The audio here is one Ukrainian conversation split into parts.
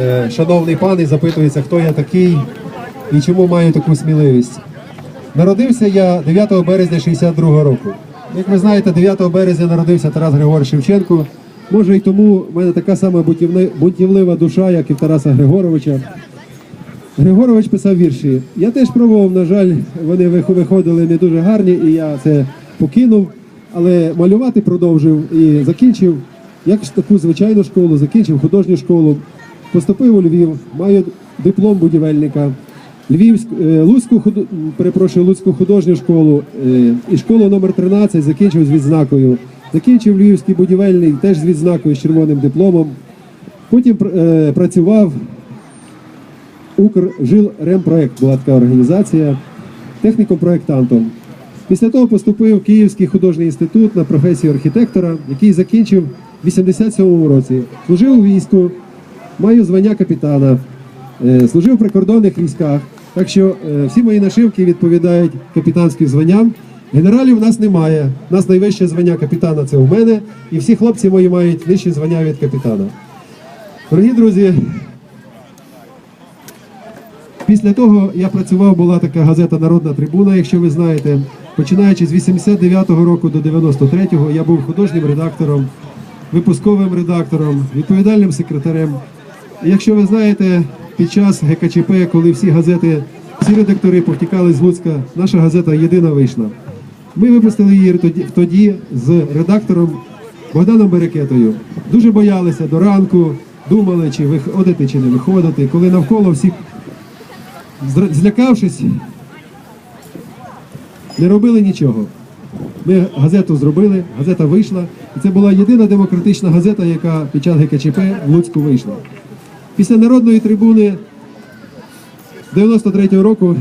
е, шановний пан і запитується, хто я такий і чому маю таку сміливість. Народився я 9 березня 62 року. Як ви знаєте, 9 березня народився Тарас Григорович Шевченко. Може і тому в мене така сама бунтівлива душа, як і в Тараса Григоровича. Григорович писав вірші. Я теж пробував, на жаль, вони виходили не дуже гарні, і я це покинув. Але малювати продовжив і закінчив як таку звичайну школу, закінчив художню школу, поступив у Львів, маю диплом будівельника. Львівську, е, Луцьку, перепрошую, Луцьку художню школу е, і школу номер 13 закінчив з відзнакою. Закінчив Львівський будівельний теж з відзнакою з червоним дипломом. Потім е, працював Укржилремпроект була така організація, техніком-проєктантом. Після того поступив в Київський художній інститут на професію архітектора, який закінчив в 87-му році. Служив у війську, маю звання капітана, е, служив в прикордонних військах. Так що е, всі мої нашивки відповідають капітанським званням. Генералів у нас немає. У нас найвище звання капітана це у мене, і всі хлопці мої мають нижче звання від капітана. Дорогі друзі, Після того я працював, була така газета Народна трибуна, якщо ви знаєте. Починаючи з 89-го року до 93-го, я був художнім редактором, випусковим редактором, відповідальним секретарем. Якщо ви знаєте, під час ГКЧП, коли всі газети, всі редактори повтікали з Луцька, наша газета єдина вийшла. Ми випустили її тоді з редактором Богданом Берекетою. Дуже боялися до ранку, думали, чи виходити, чи не виходити, коли навколо всі злякавшись, не робили нічого. Ми газету зробили, газета вийшла, і це була єдина демократична газета, яка під час ГКЧП в Луцьку вийшла. Після народної трибуни 93-го року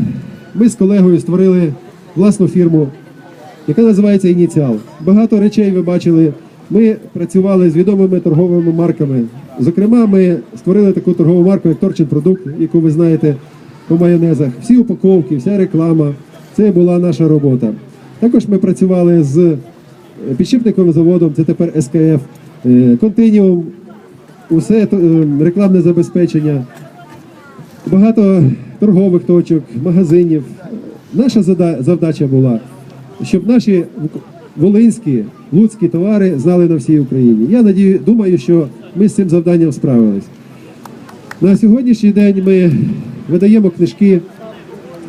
ми з колегою створили власну фірму, яка називається Ініціал. Багато речей ви бачили. Ми працювали з відомими торговими марками. Зокрема, ми створили таку торгову марку, як Торчин Продукт, яку ви знаєте по майонезах. Всі упаковки, вся реклама. Це була наша робота. Також ми працювали з е, підшипниковим заводом, це тепер СКФ, е, Континіум, усе е, рекламне забезпечення багато торгових точок, магазинів. Наша завдача була, щоб наші волинські, луцькі товари знали на всій Україні. Я надію, думаю, що ми з цим завданням справились. На сьогоднішній день ми видаємо книжки,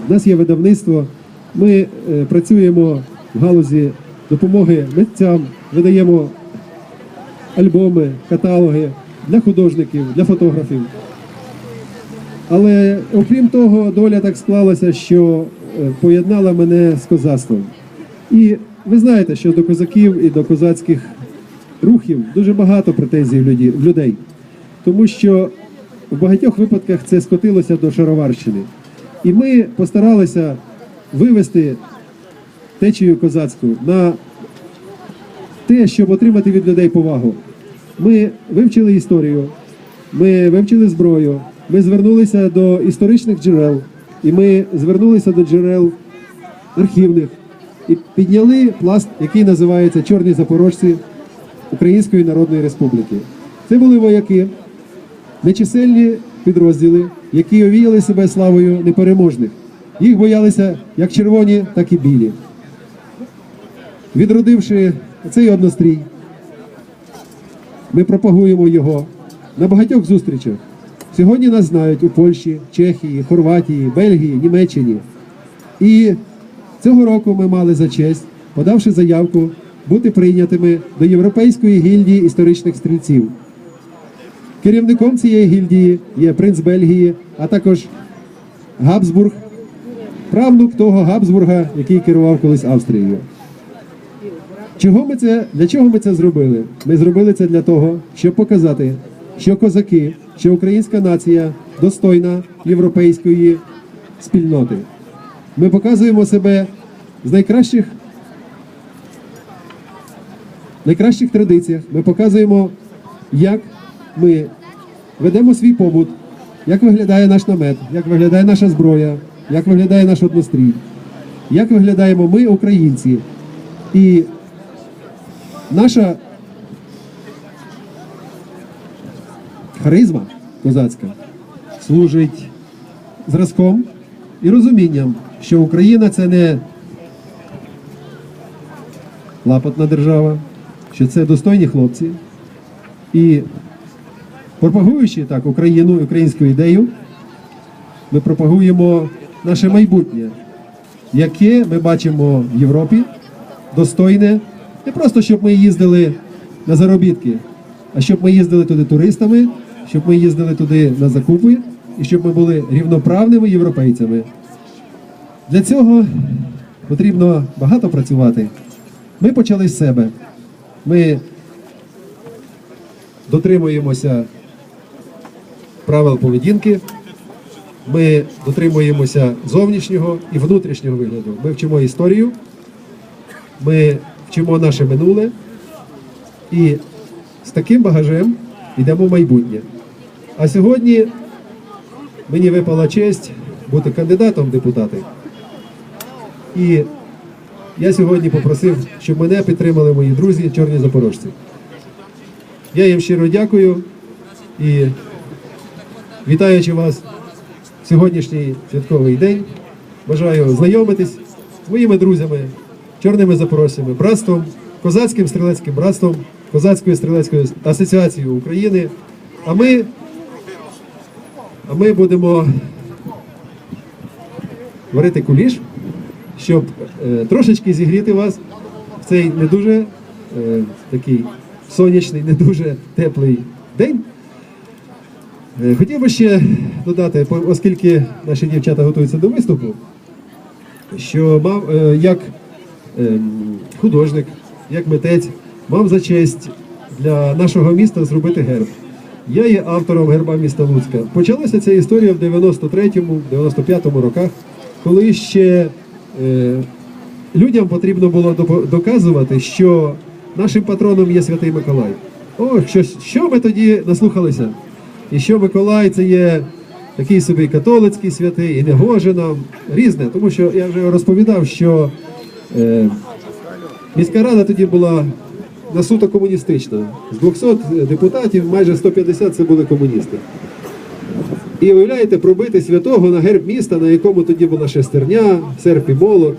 у нас є видавництво, ми е, працюємо в галузі допомоги митцям, видаємо альбоми, каталоги для художників, для фотографів. Але окрім того, доля так склалася, що е, поєднала мене з козацтвом. І ви знаєте, що до козаків і до козацьких рухів дуже багато претензій в людей, тому що в багатьох випадках це скотилося до шароварщини. І ми постаралися вивести течію козацьку на те, щоб отримати від людей повагу. Ми вивчили історію, ми вивчили зброю, ми звернулися до історичних джерел, і ми звернулися до джерел архівних і підняли пласт, який називається Чорні запорожці Української Народної Республіки. Це були вояки, нечисельні підрозділи, які овіяли себе славою непереможних. Їх боялися як червоні, так і білі. Відродивши цей однострій, ми пропагуємо його на багатьох зустрічах. Сьогодні нас знають у Польщі, Чехії, Хорватії, Бельгії, Німеччині. І цього року ми мали за честь, подавши заявку, бути прийнятими до Європейської гільдії історичних стрільців. Керівником цієї гільдії є принц Бельгії, а також Габсбург, правнук того Габсбурга, який керував колись Австрією. Чого ми це, для чого ми це зробили? Ми зробили це для того, щоб показати, що козаки, що українська нація достойна європейської спільноти. Ми показуємо себе з найкращих, найкращих традиціях. Ми показуємо, як ми ведемо свій побут, як виглядає наш намет, як виглядає наша зброя, як виглядає наш однострій, як виглядаємо ми, українці. І наша харизма, козацька служить зразком і розумінням, що Україна це не лапотна держава, що це достойні хлопці. І пропагуючи так Україну українську ідею, ми пропагуємо наше майбутнє, яке ми бачимо в Європі, достойне не просто щоб ми їздили на заробітки, а щоб ми їздили туди туристами, щоб ми їздили туди на закупи і щоб ми були рівноправними європейцями. Для цього потрібно багато працювати. Ми почали з себе. Ми дотримуємося правил поведінки. Ми дотримуємося зовнішнього і внутрішнього вигляду. Ми вчимо історію, ми вчимо наше минуле і з таким багажем йдемо в майбутнє. А сьогодні мені випала честь бути кандидатом в депутати. І я сьогодні попросив, щоб мене підтримали мої друзі, чорні запорожці. Я їм щиро дякую і вітаючи вас в сьогоднішній святковий день, бажаю знайомитись з моїми друзями, чорними запорожцями, братством, козацьким стрілецьким братством, козацькою стрілецькою асоціацією України. А ми, а ми будемо варити куліш, щоб е, трошечки зігріти вас в цей не дуже е, такий сонячний, не дуже теплий день. Е, Хотів би ще додати, оскільки наші дівчата готуються до виступу, що мав е, як художник, як митець, мав за честь для нашого міста зробити герб. Я є автором герба міста Луцька. Почалася ця історія в 93-му, 95-му роках, коли ще е, людям потрібно було доказувати, що нашим патроном є Святий Миколай. О, що, що ми тоді наслухалися? І що Миколай це є такий собі католицький святий, і не гоже нам, різне. Тому що я вже розповідав, що міська рада тоді була на суто комуністична. З 200 депутатів майже 150 це були комуністи. І уявляєте, пробити святого на герб міста, на якому тоді була шестерня, серп і молот.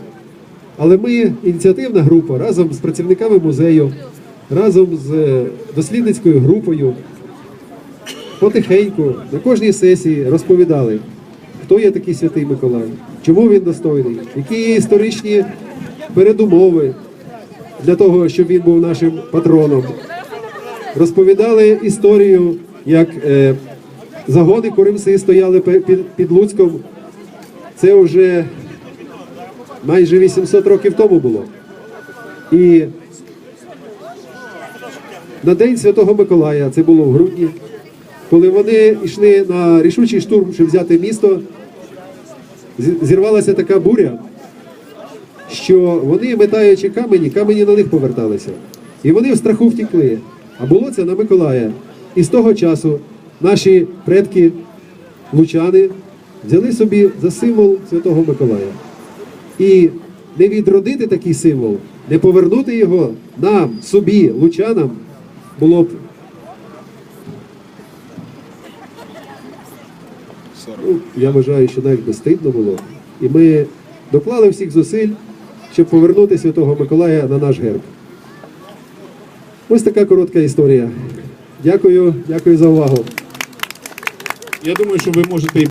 Але ми, ініціативна група, разом з працівниками музею, разом з е, дослідницькою групою, потихеньку на кожній сесії розповідали, хто є такий святий Миколай, чому він достойний, які історичні передумови для того, щоб він був нашим патроном. Розповідали історію, як е, загони Куримси стояли під, під Луцьком. Це вже майже 800 років тому було. І на День Святого Миколая, це було в грудні, коли вони йшли на рішучий штурм, щоб взяти місто, зірвалася така буря, що вони, метаючи камені, камені на них поверталися. І вони в страху втікли. А було це на Миколая. І з того часу наші предки, лучани, взяли собі за символ Святого Миколая. І не відродити такий символ, не повернути його нам, собі, лучанам, було б Ну, я вважаю, що навіть безстидно було. І ми доклали всіх зусиль, щоб повернути Святого Миколая на наш герб. Ось така коротка історія. Дякую, дякую за увагу. Я думаю, що ви можете